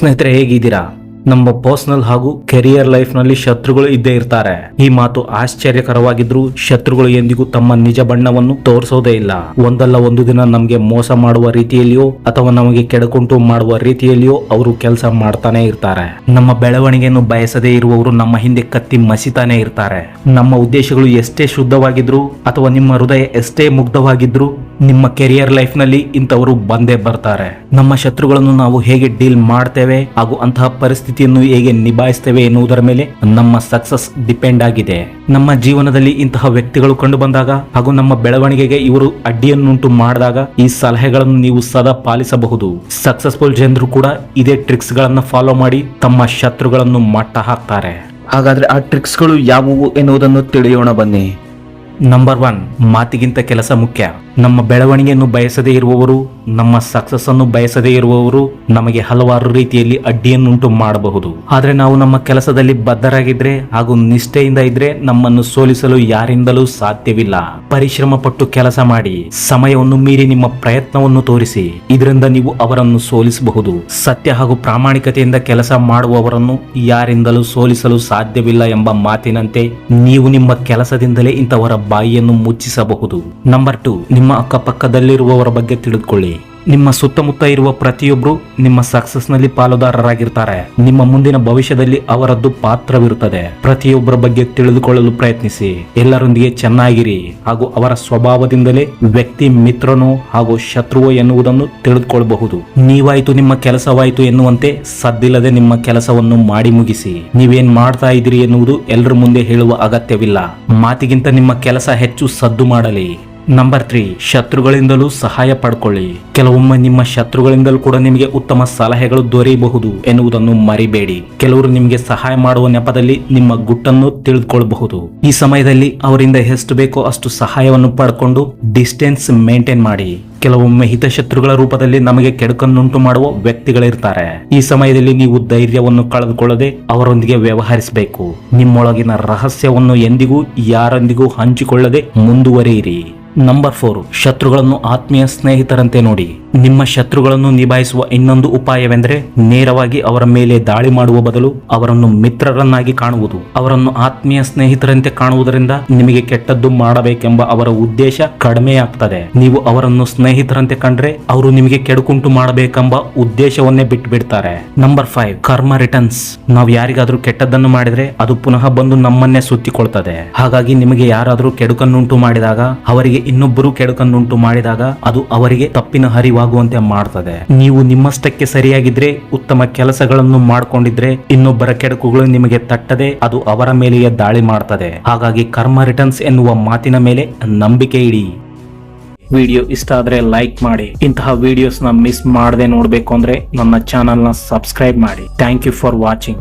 ಸ್ನೇಹಿತರೆ, ಹೇಗಿದ್ದೀರಾ? ನಮ್ಮ ಪರ್ಸನಲ್ ಹಾಗೂ ಕೆರಿಯರ್ ಲೈಫ್ನಲ್ಲಿ ಶತ್ರುಗಳು ಇದ್ದೇ ಇರ್ತಾರೆ. ಈ ಮಾತು ಆಶ್ಚರ್ಯಕರವಾಗಿದ್ರು ಶತ್ರುಗಳು ಎಂದಿಗೂ ತಮ್ಮ ನಿಜ ಬಣ್ಣವನ್ನು ತೋರಿಸೋದೇ ಇಲ್ಲ. ಒಂದಲ್ಲ ಒಂದು ದಿನ ನಮಗೆ ಮೋಸ ಮಾಡುವ ರೀತಿಯಲ್ಲಿಯೋ ಅಥವಾ ನಮಗೆ ಕೆಡಕುಂಟು ಮಾಡುವ ರೀತಿಯಲ್ಲಿಯೋ ಅವರು ಕೆಲಸ ಮಾಡ್ತಾನೆ ಇರ್ತಾರೆ. ನಮ್ಮ ಬೆಳವಣಿಗೆಯನ್ನು ಬಯಸದೇ ಇರುವವರು ನಮ್ಮ ಹಿಂದೆ ಕತ್ತಿ ಮಸಿತಾನೆ ಇರ್ತಾರೆ. ನಮ್ಮ ಉದ್ದೇಶಗಳು ಎಷ್ಟೇ ಶುದ್ಧವಾಗಿದ್ರು ಅಥವಾ ನಿಮ್ಮ ಹೃದಯ ಎಷ್ಟೇ ಮುಗ್ಧವಾಗಿದ್ರು ನಿಮ್ಮ ಕೆರಿಯರ್ ಲೈಫ್ನಲ್ಲಿ ಇಂಥವರು ಬಂದೇ ಬರ್ತಾರೆ. ನಮ್ಮ ಶತ್ರುಗಳನ್ನು ನಾವು ಹೇಗೆ ಡೀಲ್ ಮಾಡ್ತೇವೆ ಹಾಗೂ ಅಂತಹ ಪರಿಸ್ಥಿತಿಯನ್ನು ಹೇಗೆ ನಿಭಾಯಿಸ್ತೇವೆ ಎನ್ನುವುದರ ಮೇಲೆ ನಮ್ಮ ಸಕ್ಸಸ್ ಡಿಪೆಂಡ್ ಆಗಿದೆ. ನಮ್ಮ ಜೀವನದಲ್ಲಿ ಇಂತಹ ವ್ಯಕ್ತಿಗಳು ಕಂಡು ಬಂದಾಗ ಹಾಗೂ ನಮ್ಮ ಬೆಳವಣಿಗೆಗೆ ಇವರು ಅಡ್ಡಿಯನ್ನುಂಟು ಮಾಡಿದಾಗ ಈ ಸಲಹೆಗಳನ್ನು ನೀವು ಸದಾ ಪಾಲಿಸಬಹುದು. ಸಕ್ಸಸ್ಫುಲ್ ಜನರು ಕೂಡ ಇದೇ ಟ್ರಿಕ್ಸ್ ಗಳನ್ನ ಫಾಲೋ ಮಾಡಿ ತಮ್ಮ ಶತ್ರುಗಳನ್ನು ಮಟ್ಟ ಹಾಕ್ತಾರೆ. ಹಾಗಾದ್ರೆ ಆ ಟ್ರಿಕ್ಸ್ಗಳು ಯಾವುವು ಎನ್ನುವುದನ್ನು ತಿಳಿಯೋಣ ಬನ್ನಿ. ನಂಬರ್ ಒನ್ ಮಾತಿಗಿಂತ ಕೆಲಸ ಮುಖ್ಯ. ನಮ್ಮ ಬೆಳವಣಿಗೆಯನ್ನು ಬಯಸದೇ ಇರುವವರು, ನಮ್ಮ ಸಕ್ಸಸ್ ಅನ್ನು ಬಯಸದೇ ಇರುವವರು ನಮಗೆ ಹಲವಾರು ರೀತಿಯಲ್ಲಿ ಅಡ್ಡಿಯನ್ನುಂಟು ಮಾಡಬಹುದು. ಆದರೆ ನಾವು ನಮ್ಮ ಕೆಲಸದಲ್ಲಿ ಬದ್ಧರಾಗಿದ್ರೆ ಹಾಗೂ ನಿಷ್ಠೆಯಿಂದ ಇದ್ರೆ ನಮ್ಮನ್ನು ಸೋಲಿಸಲು ಯಾರಿಂದಲೂ ಸಾಧ್ಯವಿಲ್ಲ. ಪರಿಶ್ರಮ ಪಟ್ಟು ಕೆಲಸ ಮಾಡಿ, ಸಮಯವನ್ನು ಮೀರಿ ನಿಮ್ಮ ಪ್ರಯತ್ನವನ್ನು ತೋರಿಸಿ. ಇದರಿಂದ ನೀವು ಅವರನ್ನು ಸೋಲಿಸಬಹುದು. ಸತ್ಯ ಹಾಗೂ ಪ್ರಾಮಾಣಿಕತೆಯಿಂದ ಕೆಲಸ ಮಾಡುವವರನ್ನು ಯಾರಿಂದಲೂ ಸೋಲಿಸಲು ಸಾಧ್ಯವಿಲ್ಲ ಎಂಬ ಮಾತಿನಂತೆ ನೀವು ನಿಮ್ಮ ಕೆಲಸದಿಂದಲೇ ಇಂಥವರ ಬಾಯಿಯನ್ನು ಮುಚ್ಚಿಸಬಹುದು. ನಂಬರ್ ಟು ನಿಮ್ಮ ಅಕ್ಕಪಕ್ಕದಲ್ಲಿರುವವರ ಬಗ್ಗೆ ತಿಳಿದುಕೊಳ್ಳಿ. ನಿಮ್ಮ ಸುತ್ತಮುತ್ತ ಇರುವ ಪ್ರತಿಯೊಬ್ಬರು ನಿಮ್ಮ ಸಕ್ಸಸ್ನಲ್ಲಿ ಪಾಲುದಾರರಾಗಿರ್ತಾರೆ. ನಿಮ್ಮ ಮುಂದಿನ ಭವಿಷ್ಯದಲ್ಲಿ ಅವರದ್ದು ಪಾತ್ರವಿರುತ್ತದೆ. ಪ್ರತಿಯೊಬ್ಬರ ಬಗ್ಗೆ ತಿಳಿದುಕೊಳ್ಳಲು ಪ್ರಯತ್ನಿಸಿ. ಎಲ್ಲರೊಂದಿಗೆ ಚೆನ್ನಾಗಿರಿ. ಹಾಗೂ ಅವರ ಸ್ವಭಾವದಿಂದಲೇ ವ್ಯಕ್ತಿ ಮಿತ್ರನೋ ಹಾಗೂ ಶತ್ರುವೋ ಎನ್ನುವುದನ್ನು ತಿಳಿದುಕೊಳ್ಳಬಹುದು. ನೀವಾಯ್ತು ನಿಮ್ಮ ಕೆಲಸವಾಯಿತು ಎನ್ನುವಂತೆ ಸದ್ದಿಲ್ಲದೆ ನಿಮ್ಮ ಕೆಲಸವನ್ನು ಮಾಡಿ ಮುಗಿಸಿ. ನೀವೇನ್ ಮಾಡ್ತಾ ಇದ್ದೀರಿ ಎನ್ನುವುದು ಎಲ್ಲರ ಮುಂದೆ ಹೇಳುವ ಅಗತ್ಯವಿಲ್ಲ. ಮಾತಿಗಿಂತ ನಿಮ್ಮ ಕೆಲಸ ಹೆಚ್ಚು ಸದ್ದು ಮಾಡಲಿ. ನಂಬರ್ ತ್ರೀ ಶತ್ರುಗಳಿಂದಲೂ ಸಹಾಯ ಪಡ್ಕೊಳ್ಳಿ. ಕೆಲವೊಮ್ಮೆ ನಿಮ್ಮ ಶತ್ರುಗಳಿಂದಲೂ ಕೂಡ ನಿಮಗೆ ಉತ್ತಮ ಸಲಹೆಗಳು ದೊರೆಯಬಹುದು ಎನ್ನುವುದನ್ನು ಮರಿಬೇಡಿ. ಕೆಲವರು ನಿಮಗೆ ಸಹಾಯ ಮಾಡುವ ನೆಪದಲ್ಲಿ ನಿಮ್ಮ ಗುಟ್ಟನ್ನು ತಿಳಿದುಕೊಳ್ಳಬಹುದು. ಈ ಸಮಯದಲ್ಲಿ ಅವರಿಂದ ಎಷ್ಟು ಬೇಕೋ ಅಷ್ಟು ಸಹಾಯವನ್ನು ಪಡ್ಕೊಂಡು ಡಿಸ್ಟೆನ್ಸ್ ಮೇಂಟೈನ್ ಮಾಡಿ. ಕೆಲವೊಮ್ಮೆ ಹಿತಶತ್ರುಗಳ ರೂಪದಲ್ಲಿ ನಮಗೆ ಕೆಡುಕನ್ನುಂಟು ಮಾಡುವ ವ್ಯಕ್ತಿಗಳಿರ್ತಾರೆ. ಈ ಸಮಯದಲ್ಲಿ ನೀವು ಧೈರ್ಯವನ್ನು ಕಳೆದುಕೊಳ್ಳದೆ ಅವರೊಂದಿಗೆ ವ್ಯವಹರಿಸಬೇಕು. ನಿಮ್ಮೊಳಗಿನ ರಹಸ್ಯವನ್ನು ಎಂದಿಗೂ ಯಾರೊಂದಿಗೂ ಹಂಚಿಕೊಳ್ಳದೆ ಮುಂದುವರಿಯಿರಿ. ನಂಬರ್ ಫೋರ್, ಶತ್ರುಗಳನ್ನು ಆತ್ಮೀಯ ಸ್ನೇಹಿತರಂತೆ ನೋಡಿ. ನಿಮ್ಮ ಶತ್ರುಗಳನ್ನು ನಿಭಾಯಿಸುವ ಇನ್ನೊಂದು ಉಪಾಯವೆಂದರೆ ನೇರವಾಗಿ ಅವರ ಮೇಲೆ ದಾಳಿ ಮಾಡುವ ಬದಲು ಅವರನ್ನು ಮಿತ್ರರನ್ನಾಗಿ ಕಾಣುವುದು. ಅವರನ್ನು ಆತ್ಮೀಯ ಸ್ನೇಹಿತರಂತೆ ಕಾಣುವುದರಿಂದ ನಿಮಗೆ ಕೆಟ್ಟದ್ದು ಮಾಡಬೇಕೆಂಬ ಅವರ ಉದ್ದೇಶ ಕಡಿಮೆಯಾಗ್ತದೆ. ನೀವು ಅವರನ್ನು ಸ್ನೇಹಿತರಂತೆ ಕಂಡ್ರೆ ಅವರು ನಿಮಗೆ ಕೆಡುಕುಂಟು ಮಾಡಬೇಕೆಂಬ ಉದ್ದೇಶವನ್ನೇ ಬಿಟ್ಟು ಬಿಡ್ತಾರೆ ನಂಬರ್ ಫೈವ್ ಕರ್ಮ ರಿಟರ್ನ್ಸ್ ನಾವು ಯಾರಿಗಾದ್ರೂ ಕೆಟ್ಟದ್ದನ್ನು ಮಾಡಿದ್ರೆ ಅದು ಪುನಃ ಬಂದು ನಮ್ಮನ್ನೇ ಸುತ್ತಿಕೊಳ್ತದೆ. ಹಾಗಾಗಿ ನಿಮಗೆ ಯಾರಾದರೂ ಕೆಡುಕನ್ನುಂಟು ಮಾಡಿದಾಗ, ಅವರಿಗೆ ಇನ್ನೊಬ್ಬರು ಕೆಡುಕನ್ನುಂಟು ಮಾಡಿದಾಗ ಅದು ಅವರಿಗೆ ತಪ್ಪಿನ ಹರಿವಾಗುವಂತೆ ಮಾಡ್ತದೆ. ನೀವು ನಿಮ್ಮಷ್ಟಕ್ಕೆ ಸರಿಯಾಗಿದ್ರೆ ಉತ್ತಮ ಕೆಲಸಗಳನ್ನು ಮಾಡ್ಕೊಂಡಿದ್ರೆ ಇನ್ನೊಬ್ಬರ ಕೆಡಕುಗಳು ನಿಮಗೆ ತಟ್ಟದೆ ಅದು ಅವರ ಮೇಲೆಯೇ ದಾಳಿ ಮಾಡ್ತದೆ. ಹಾಗಾಗಿ ಕರ್ಮ ರಿಟರ್ನ್ಸ್ ಎನ್ನುವ ಮಾತಿನ ಮೇಲೆ ನಂಬಿಕೆ ಇಡಿ. ವಿಡಿಯೋ ಇಷ್ಟ ಆದ್ರೆ ಲೈಕ್ ಮಾಡಿ. ಇಂತಹ ವಿಡಿಯೋಸ್ನ ಮಿಸ್ ಮಾಡದೆ ನೋಡ್ಬೇಕು ಅಂದ್ರೆ ನನ್ನ ಚಾನಲ್ನ ಸಬ್ಸ್ಕ್ರೈಬ್ ಮಾಡಿ. Thank you for watching.